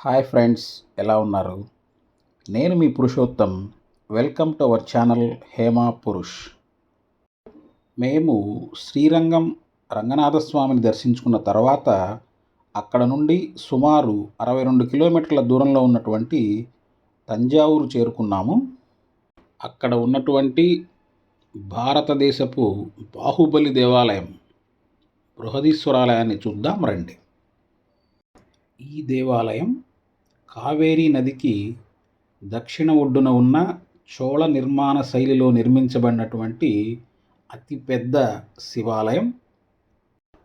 Hi friends ఎలా ఉన్నారు? నేను మీ Purushottam. Welcome to our channel Hema Purush. మేము శ్రీరంగం రంగనాథస్వామిని దర్శించుకున్న తర్వాత అక్కడ నుండి సుమారు అరవై రెండు కిలోమీటర్ల దూరంలో ఉన్నటువంటి తంజావూరు చేరుకున్నాము. అక్కడ ఉన్నటువంటి భారతదేశపు బాహుబలి దేవాలయం బృహదీశ్వరాలయాన్ని చూద్దాం రండి. ఈ దేవాలయం కావేరీ నదికి దక్షిణ ఒడ్డున ఉన్న చోళ నిర్మాణ శైలిలో నిర్మించబడినటువంటి అతిపెద్ద శివాలయం.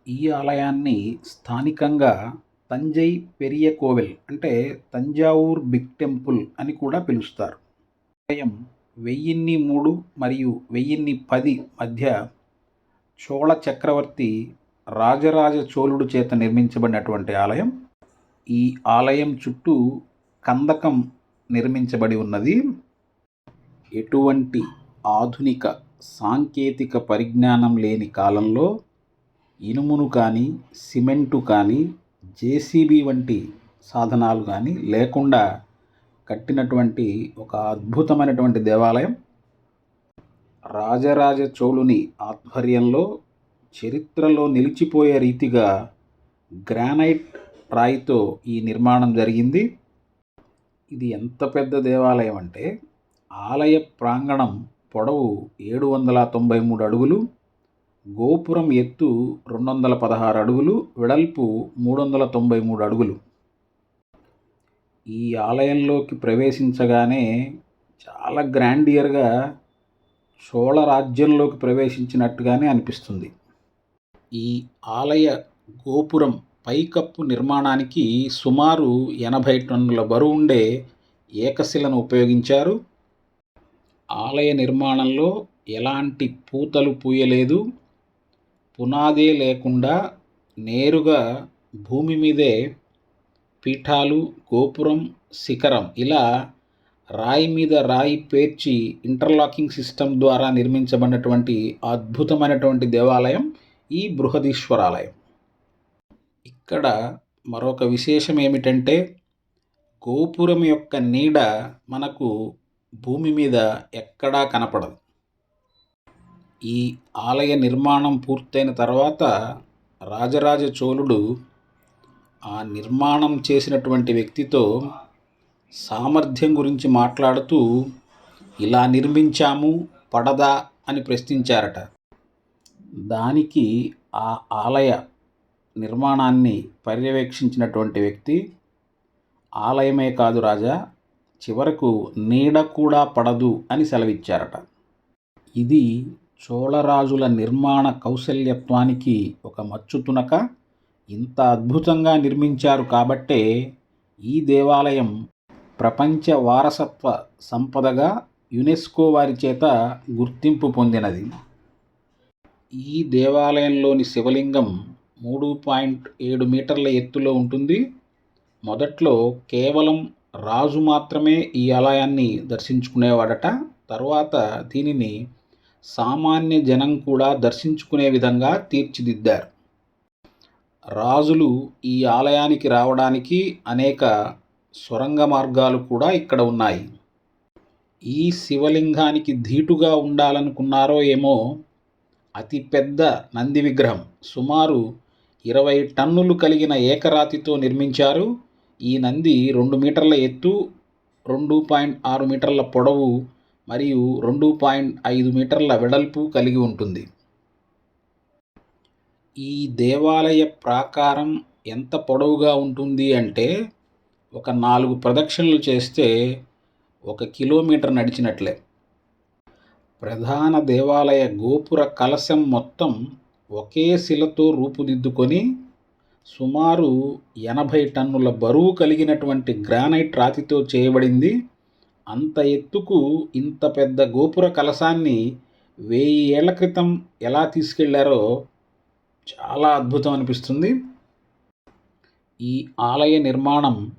ఈ ఆలయాన్ని స్థానికంగా తంజై పెరియ కోవెల్ అంటే తంజావూర్ బిగ్ టెంపుల్ అని కూడా పిలుస్తారు. ఆలయం వెయ్యిన్ని మూడు మరియు వెయ్యిన్ని పది మధ్య చోళ చక్రవర్తి రాజరాజ చోళుడు చేత నిర్మించబడినటువంటి ఆలయం. ఈ ఆలయం చుట్టూ కందకం నిర్మించబడి ఉన్నది. ఎటువంటి ఆధునిక సాంకేతిక పరిజ్ఞానం లేని కాలంలో ఇనుమును కానీ సిమెంటు కానీ జేసీబీ వంటి సాధనాలు కానీ లేకుండా కట్టినటువంటి ఒక అద్భుతమైనటువంటి దేవాలయం. రాజరాజ చోళుని ఆధ్వర్యంలో చరిత్రలో నిలిచిపోయే రీతిగా గ్రానైట్ రాయితో ఈ నిర్మాణం జరిగింది. ఇది ఎంత పెద్ద దేవాలయం అంటే ఆలయ ప్రాంగణం పొడవు ఏడు వందల తొంభై మూడు అడుగులు గోపురం ఎత్తు రెండు వందల పదహారు అడుగులు వెడల్పు మూడు వందల తొంభై మూడు అడుగులు. ఈ ఆలయంలోకి ప్రవేశించగానే చాలా గ్రాండియర్గా చోళ రాజ్యంలోకి ప్రవేశించినట్టుగానే అనిపిస్తుంది. ఈ ఆలయ గోపురం పైకప్పు నిర్మాణానికి సుమారు ఎనభై టన్నుల బరువు ఉండే ఏకశిలను ఉపయోగించారు. ఆలయ నిర్మాణంలో ఎలాంటి పూతలు పూయలేదు. పునాదే లేకుండా నేరుగా భూమి మీదే పీఠాలు గోపురం శిఖరం ఇలా రాయి మీద రాయి పేర్చి ఇంటర్లాకింగ్ సిస్టమ్ ద్వారా నిర్మించబడినటువంటి అద్భుతమైనటువంటి దేవాలయం ఈ బృహదీశ్వరాలయం. ఇక్కడ మరొక విశేషం ఏమిటంటే గోపురం యొక్క నీడ మనకు భూమి మీద ఎక్కడా కనపడదు. ఈ ఆలయ నిర్మాణం పూర్తయిన తర్వాత రాజరాజ చోళుడు ఆ నిర్మాణం చేసినటువంటి వ్యక్తితో సామర్థ్యం గురించి మాట్లాడుతూ ఇలా నిర్మించాము పడదా అని ప్రశ్నించారట. దానికి ఆ ఆలయ నిర్మాణాన్ని పర్యవేక్షించినటువంటి వ్యక్తి ఆలయమే కాదు రాజా చివరకు నీడ కూడా పడదు అని సెలవిచ్చారట. ఇది చోళరాజుల నిర్మాణ కౌశల్యత్వానికి ఒక మచ్చుతునక ఇంత అద్భుతంగా నిర్మించారు కాబట్టే ఈ దేవాలయం ప్రపంచ వారసత్వ సంపదగా యునెస్కో వారి చేత గుర్తింపు పొందినది. ఈ దేవాలయంలోని శివలింగం మూడు పాయింట్ ఏడు మీటర్ల ఎత్తులో ఉంటుంది. మొదట్లో కేవలం రాజు మాత్రమే ఈ ఆలయాన్ని దర్శించుకునేవాడట. తర్వాత దీనిని సామాన్య జనం కూడా దర్శించుకునే విధంగా తీర్చిదిద్దారు. రాజులు ఈ ఆలయానికి రావడానికి అనేక సొరంగ మార్గాలు కూడా ఇక్కడ ఉన్నాయి. ఈ శివలింగానికి ధీటుగా ఉండాలనుకున్నారో ఏమో అతి పెద్ద నంది విగ్రహం. సుమారు ఇరవై టన్నులు కలిగిన ఏకరాతితో నిర్మించారు. ఈ నంది రెండు మీటర్ల ఎత్తు రెండు పాయింట్ ఆరు మీటర్ల పొడవు మరియు రెండు పాయింట్ ఐదు మీటర్ల వెడల్పు కలిగి ఉంటుంది. ఈ దేవాలయ ప్రాకారం ఎంత పొడవుగా ఉంటుంది అంటే ఒక నాలుగు ప్రదక్షిణలు చేస్తే ఒక కిలోమీటర్ నడిచినట్లే. ప్రధాన దేవాలయ గోపుర కలశం మొత్తం ఒకే శిలతో రూపుదిద్దుకొని సుమారు ఎనభై టన్నుల బరువు కలిగినటువంటి గ్రానైట్ రాతితో చేయబడింది. అంత ఎత్తుకు ఇంత పెద్ద గోపుర కలశాన్ని వెయ్యి ఏళ్ళ క్రితం ఎలా తీసుకెళ్ళారో చాలా అద్భుతం అనిపిస్తుంది. ఈ ఆలయ నిర్మాణం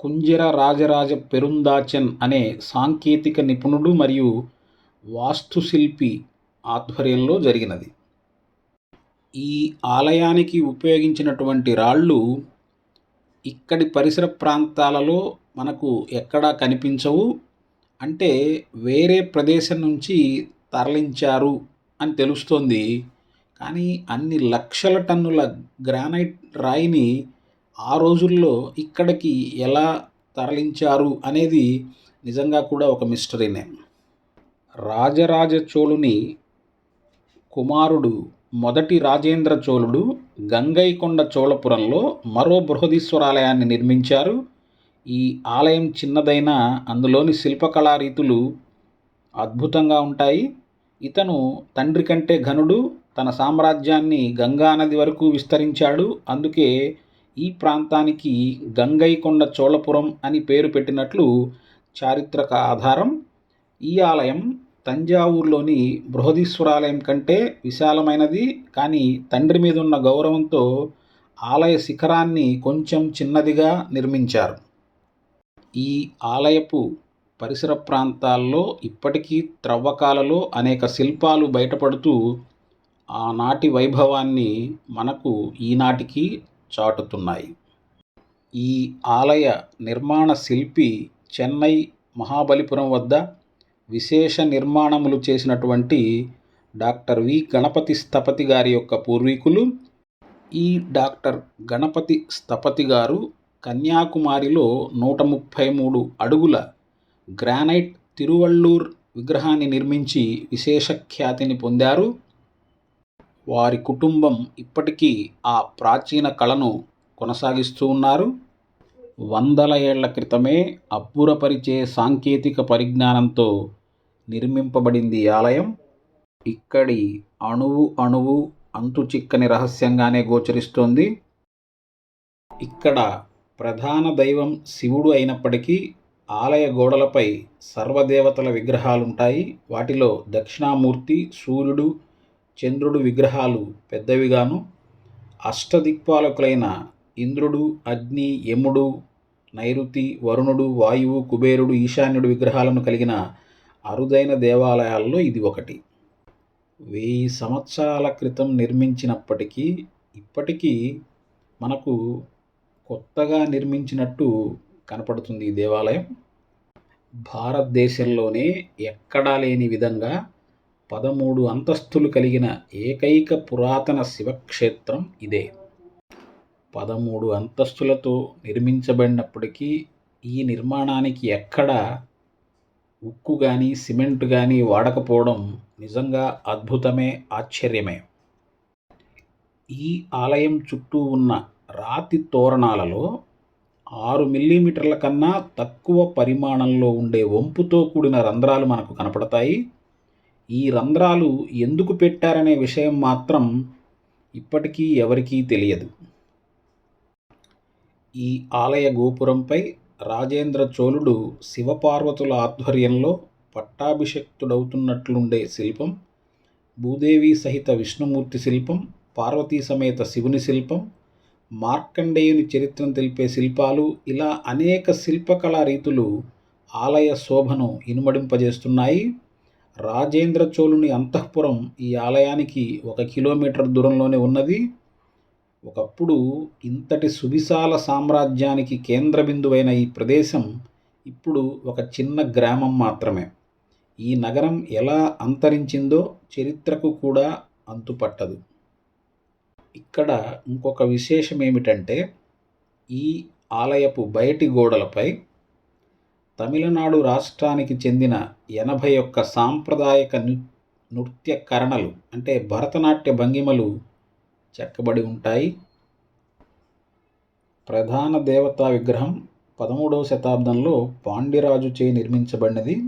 కుంజర రాజరాజ పెరుందాచన్ అనే సాంకేతిక నిపుణుడు మరియు వాస్తుశిల్పి ఆధ్వర్యంలో జరిగినది. ఈ ఆలయానికి ఉపయోగించినటువంటి రాళ్ళు ఇక్కడి పరిసర ప్రాంతాలలో మనకు ఎక్కడా కనిపించవు. అంటే వేరే ప్రదేశం నుంచి తరలించారు అని తెలుస్తోంది. కానీ అన్ని లక్షల టన్నుల గ్రానైట్ రాయిని ఆ రోజుల్లో ఇక్కడికి ఎలా తరలించారు అనేది నిజంగా కూడా ఒక మిస్టరీనే. రాజరాజ చోళుని కుమారుడు మొదటి రాజేంద్ర చోళుడు గంగైకొండ చోళపురంలో మరో బృహదీశ్వరాలయాన్ని నిర్మించారు. ఈ ఆలయం చిన్నదైనా అందులోని శిల్పకళా రీతులు అద్భుతంగా ఉంటాయి. ఇతను తండ్రి కంటే ఘనుడు తన సామ్రాజ్యాన్ని గంగా నది వరకు విస్తరించాడు. అందుకే ఈ ప్రాంతానికి గంగైకొండ చోళపురం అని పేరు పెట్టినట్లు చారిత్రక ఆధారం. ఈ ఆలయం తంజావూరులోని బృహదీశ్వరాలయం కంటే విశాలమైనది. కానీ తండ్రి మీద ఉన్న గౌరవంతో ఆలయ శిఖరాన్ని కొంచెం చిన్నదిగా నిర్మించారు. ఈ ఆలయపు పరిసర ప్రాంతాల్లో ఇప్పటికీ త్రవ్వకాలలో అనేక శిల్పాలు బయటపడుతూ ఆనాటి వైభవాన్ని మనకు ఈనాటికి చాటుతున్నాయి. ఈ ఆలయ నిర్మాణ శిల్పి చెన్నై మహాబలిపురం వద్ద విశేష నిర్మాణములు చేసినటువంటి డాక్టర్ వి. గణపతి స్థపతి గారి యొక్క పూర్వీకులు. ఈ డాక్టర్ గణపతి స్థపతి గారు కన్యాకుమారిలో నూట ముప్పై మూడు అడుగుల గ్రానైట్ తిరువళ్ళూర్ విగ్రహాన్ని నిర్మించి విశేష ఖ్యాతిని పొందారు. వారి కుటుంబం ఇప్పటికీ ఆ ప్రాచీన కళను కొనసాగిస్తూ ఉన్నారు. వందల ఏళ్ళ క్రితమే అబ్బురపరిచే సాంకేతిక పరిజ్ఞానంతో నిర్మింపబడింది ఈ ఆలయం. ఇక్కడి అణువు అణువు అంతు చిక్కని రహస్యంగానే గోచరిస్తోంది. ఇక్కడ ప్రధాన దైవం శివుడు అయినప్పటికీ ఆలయ గోడలపై సర్వదేవతల విగ్రహాలుంటాయి. వాటిలో దక్షిణామూర్తి సూర్యుడు చంద్రుడు విగ్రహాలు పెద్దవిగాను. అష్టదిక్పాలకులైన ఇంద్రుడు అగ్ని యముడు నైరుతి వరుణుడు వాయువు కుబేరుడు ఈశాన్యుడు విగ్రహాలను కలిగిన అరుదైన దేవాలయాల్లో ఇది ఒకటి. వెయ్యి సంవత్సరాల క్రితం నిర్మించినప్పటికీ ఇప్పటికీ మనకు కొత్తగా నిర్మించినట్టు కనపడుతుంది ఈ దేవాలయం. భారతదేశంలోనే ఎక్కడా లేని విధంగా పదమూడు అంతస్తులు కలిగిన ఏకైక పురాతన శివక్షేత్రం ఇదే. పదమూడు అంతస్తులతో నిర్మించబడినప్పటికీ ఈ నిర్మాణానికి ఎక్కడ ఉక్కు కానీ సిమెంట్ కానీ వాడకపోవడం నిజంగా అద్భుతమే ఆశ్చర్యమే. ఈ ఆలయం చుట్టూ ఉన్న రాతి తోరణాలలో ఆరు మిల్లీమీటర్ల కన్నా తక్కువ పరిమాణంలో ఉండే వంపుతో కూడిన రంధ్రాలు మనకు కనపడతాయి. ఈ రంధ్రాలు ఎందుకు పెట్టారనే విషయం మాత్రం ఇప్పటికీ ఎవరికీ తెలియదు. ఈ ఆలయ గోపురంపై రాజేంద్ర చోళుడు శివపార్వతుల ఆధ్వర్యంలో పట్టాభిషక్తుడవుతున్నట్లుండే శిల్పం భూదేవి సహిత విష్ణుమూర్తి శిల్పం పార్వతీ సమేత శివుని శిల్పం మార్కండేయుని చరిత్రను తెలిపే శిల్పాలు ఇలా అనేక శిల్పకళా రీతులు ఆలయ శోభను ఇనుమడింపజేస్తున్నాయి. రాజేంద్ర చోళుని అంతఃపురం ఈ ఆలయానికి ఒక కిలోమీటర్ దూరంలోనే ఉన్నది. ఒకప్పుడు ఇంతటి సువిశాల సామ్రాజ్యానికి కేంద్ర బిందువైన ఈ ప్రదేశం ఇప్పుడు ఒక చిన్న గ్రామం మాత్రమే. ఈ నగరం ఎలా అంతరించిందో చరిత్రకు కూడా అంతుపట్టదు. ఇక్కడ ఇంకొక విశేషం ఏమిటంటే ఈ ఆలయపు బయటి గోడలపై తమిళనాడు రాష్ట్రానికి చెందిన ఎనభై ఒక్క సాంప్రదాయక నృ నృత్య కరణలు అంటే భరతనాట్య భంగిమలు చెక్కబడి ఉంటాయి. ప్రధాన దేవతా విగ్రహం పదమూడవ శతాబ్దంలో పాండ్యరాజు చే నిర్మించబడినది.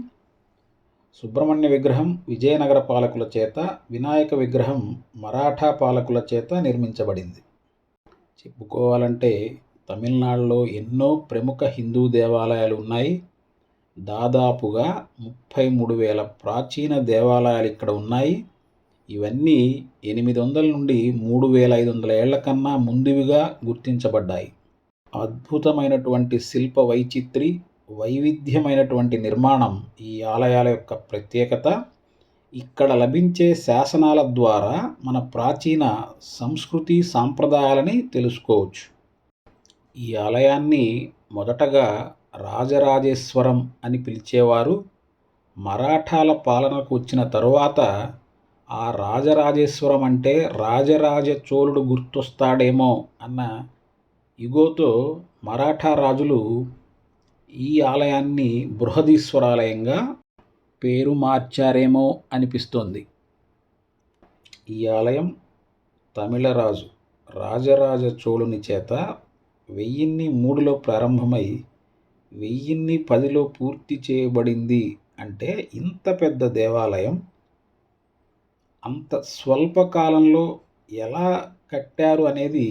సుబ్రహ్మణ్య విగ్రహం విజయనగర పాలకుల చేత వినాయక విగ్రహం మరాఠా పాలకుల చేత నిర్మించబడింది. చెప్పుకోవాలంటే తమిళనాడులో ఎన్నో ప్రముఖ హిందూ దేవాలయాలు ఉన్నాయి. దాదాపుగా ముప్పై మూడు వేల ప్రాచీన దేవాలయాలు ఇక్కడ ఉన్నాయి. ఇవన్నీ ఎనిమిది వందల నుండి మూడు వేల ఐదు వందల ఏళ్ళ కన్నా ముందువిగా గుర్తించబడ్డాయి. అద్భుతమైనటువంటి శిల్ప వైచిత్రి వైవిధ్యమైనటువంటి నిర్మాణం ఈ ఆలయాల యొక్క ప్రత్యేకత. ఇక్కడ లభించే శాసనాల ద్వారా మన ప్రాచీన సంస్కృతి సాంప్రదాయాలని తెలుసుకోవచ్చు. ఈ ఆలయాన్ని మొదటగా రాజరాజేశ్వరం అని పిలిచేవారు. మరాఠాల పాలనకు వచ్చిన తరువాత ఆ రాజరాజేశ్వరం అంటే రాజరాజ చోళుడు గుర్తొస్తాడేమో అన్న ఇగోతో మరాఠా రాజులు ఈ ఆలయాన్ని బృహదీశ్వరాలయంగా పేరు మార్చారేమో అనిపిస్తోంది. ఈ ఆలయం తమిళరాజు రాజరాజ చోళుని చేత వెయ్యిన్ని మూడులో ప్రారంభమై వెయ్యిన్ని పదిలో పూర్తి చేయబడింది అంటే ఇంత పెద్ద దేవాలయం అంత స్వల్ప కాలంలో ఎలా కట్టారు అనేది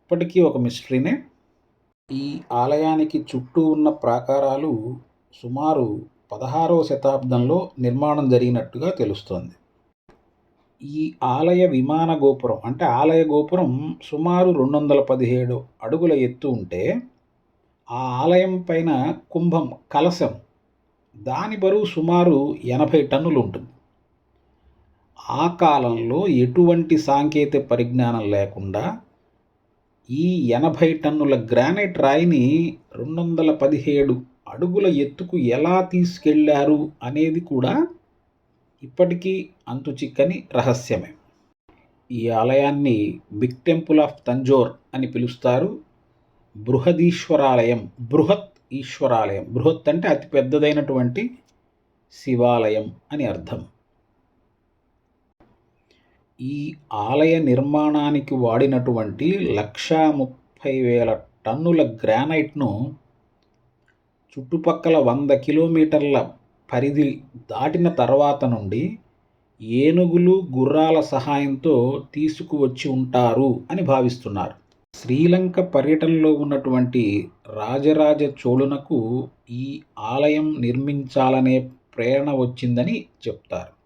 ఇప్పటికీ ఒక మిస్టరీనే ఈ ఆలయానికి చుట్టూ ఉన్న ప్రాకారాలు సుమారు పదహారవ శతాబ్దంలో నిర్మాణం జరిగినట్టుగా తెలుస్తోంది. ఈ ఆలయ విమాన గోపురం అంటే ఆలయ గోపురం సుమారు రెండు వందల పదిహేడు అడుగుల ఎత్తు ఉంటే ఆ ఆలయం పైన కుంభం కలశం దాని బరువు సుమారు ఎనభై టన్నులు ఉంటుంది. ఆ కాలంలో ఎటువంటి సాంకేతిక పరిజ్ఞానం లేకుండా ఈ ఎనభై టన్నుల గ్రానైట్ రాయిని రెండు వందల పదిహేడు అడుగుల ఎత్తుకు ఎలా తీసుకెళ్ళారు అనేది కూడా ఇప్పటికీ అంతుచిక్కని రహస్యమే. ఈ ఆలయాన్ని బిగ్ టెంపుల్ ఆఫ్ తంజోర్ అని పిలుస్తారు. బృహదీశ్వరాలయం బృహత్ ఈశ్వరాలయం బృహత్ అంటే అతి పెద్దదైనటువంటి శివాలయం అని అర్థం. ఈ ఆలయ నిర్మాణానికి వాడినటువంటి లక్షా ముప్పై వేల టన్నుల గ్రానైట్ను చుట్టుపక్కల వంద కిలోమీటర్ల పరిధి దాటిన తర్వాత నుండి ఏనుగులు గుర్రాల సహాయంతో తీసుకువచ్చి ఉంటారు అని భావిస్తున్నారు. శ్రీలంక పర్యటనలో ఉన్నటువంటి రాజరాజ చోళునకు ఈ ఆలయం నిర్మించాలనే ప్రేరణ వచ్చిందని చెప్తారు.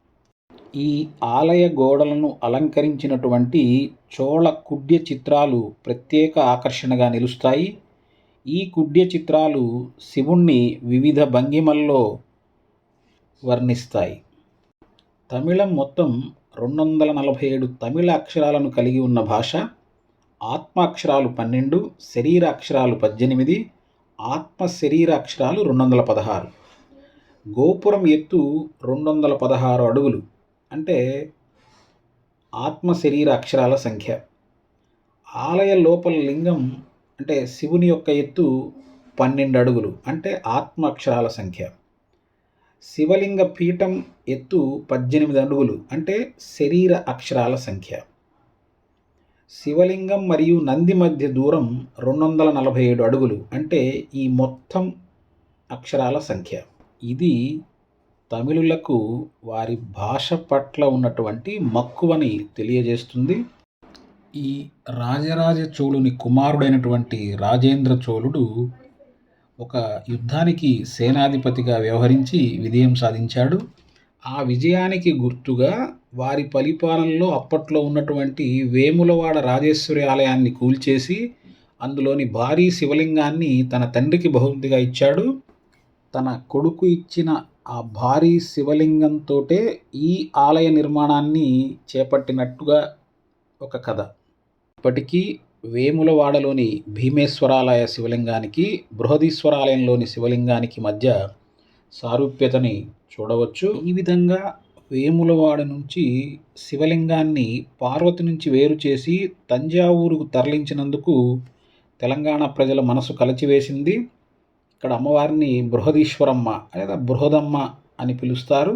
ఈ ఆలయ గోడలను అలంకరించినటువంటి చోళ కుడ్య చిత్రాలు ప్రత్యేక ఆకర్షణగా నిలుస్తాయి. ఈ కుడ్య చిత్రాలు శివుణ్ణి వివిధ భంగిమల్లో వర్ణిస్తాయి. తమిళం మొత్తం రెండు వందల నలభై ఏడు తమిళ అక్షరాలను కలిగి ఉన్న భాష. ఆత్మ అక్షరాలు పన్నెండు శరీర అక్షరాలు పద్దెనిమిది ఆత్మ శరీర అక్షరాలు రెండు వందల పదహారు. గోపురం ఎత్తు రెండు వందల పదహారు అడుగులు. అంటే ఆత్మ శరీర అక్షరాల సంఖ్య. ఆలయ లోపల లింగం అంటే శివుని యొక్క ఎత్తు పన్నెండు అడుగులు అంటే ఆత్మ అక్షరాల సంఖ్య. శివలింగ పీఠం ఎత్తు పద్దెనిమిది అడుగులు అంటే శరీర అక్షరాల సంఖ్య. శివలింగం మరియు నంది మధ్య దూరం రెండు వందల నలభై ఏడు అడుగులు అంటే ఈ మొత్తం అక్షరాల సంఖ్య. ఇది తమిళులకు వారి భాష పట్ల ఉన్నటువంటి మక్కువని తెలియజేస్తుంది. ఈ రాజరాజ చోళుని కుమారుడైనటువంటి రాజేంద్ర చోళుడు ఒక యుద్ధానికి సేనాధిపతిగా వ్యవహరించి విజయం సాధించాడు. ఆ విజయానికి గుర్తుగా వారి పరిపాలనలో అప్పట్లో ఉన్నటువంటి వేములవాడ రాజేశ్వరి ఆలయాన్ని కూల్చేసి అందులోని భారీ శివలింగాన్ని తన తండ్రికి బహుమతిగా ఇచ్చాడు. తన కొడుకు ఇచ్చిన ఆ భారీ శివలింగంతో ఈ ఆలయ నిర్మాణాన్ని చేపట్టినట్టుగా ఒక కథ. ఇప్పటికీ వేములవాడలోని భీమేశ్వరాలయ శివలింగానికి బృహదీశ్వరాలయంలోని శివలింగానికి మధ్య సారూప్యతని చూడవచ్చు. ఈ విధంగా వేములవాడ నుంచి శివలింగాన్ని పార్వతి నుంచి వేరు చేసి తంజావూరుకు తరలించినందుకు తెలంగాణ ప్రజల మనసు కలిచివేసింది. ఇక్కడ అమ్మవారిని బృహదీశ్వరమ్మ లేదా బృహదమ్మ అని పిలుస్తారు.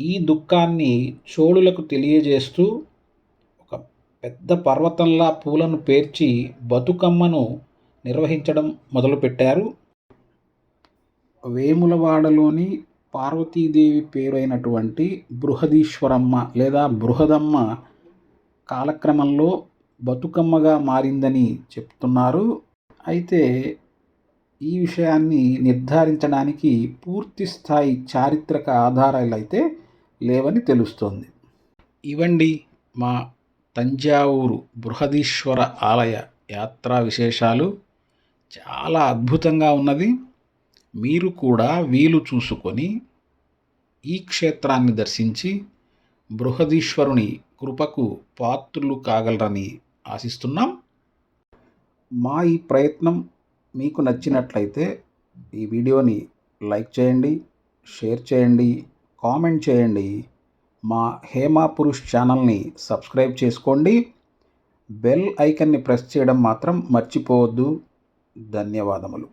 ఈ దుఃఖాన్ని చోళులకు తెలియజేస్తూ ఒక పెద్ద పర్వతంలా పూలను పేర్చి బతుకమ్మను నిర్వహించడం మొదలుపెట్టారు. వేములవాడలోని పార్వతీదేవి పేరైనటువంటి బృహదీశ్వరమ్మ లేదా బృహదమ్మ కాలక్రమంలో బతుకమ్మగా మారిందని చెప్తున్నారు. అయితే ఈ విషయాన్ని నిర్ధారించడానికి పూర్తి స్థాయి చారిత్రక ఆధారాలు అయితే లేవని తెలుస్తోంది. ఇవండి మా తంజావూరు బృహదీశ్వర ఆలయ యాత్రా విశేషాలు. చాలా అద్భుతంగా ఉన్నది. మీరు కూడా వీలు చూసుకొని ఈ క్షేత్రాన్ని దర్శించి బృహదీశ్వరుని కృపకు పాత్రులు కాగలరని ఆశిస్తున్నాం. మా ఈ ప్రయత్నం మీకు నచ్చినట్లయితే ఈ వీడియోని లైక్ చేయండి షేర్ చేయండి కామెంట్ చేయండి. మా హేమా పురుష్ ఛానల్ని సబ్స్క్రైబ్ చేసుకోండి. బెల్ ఐకన్ని ప్రెస్ చేయడం మాత్రం మర్చిపోవద్దు. ధన్యవాదములు.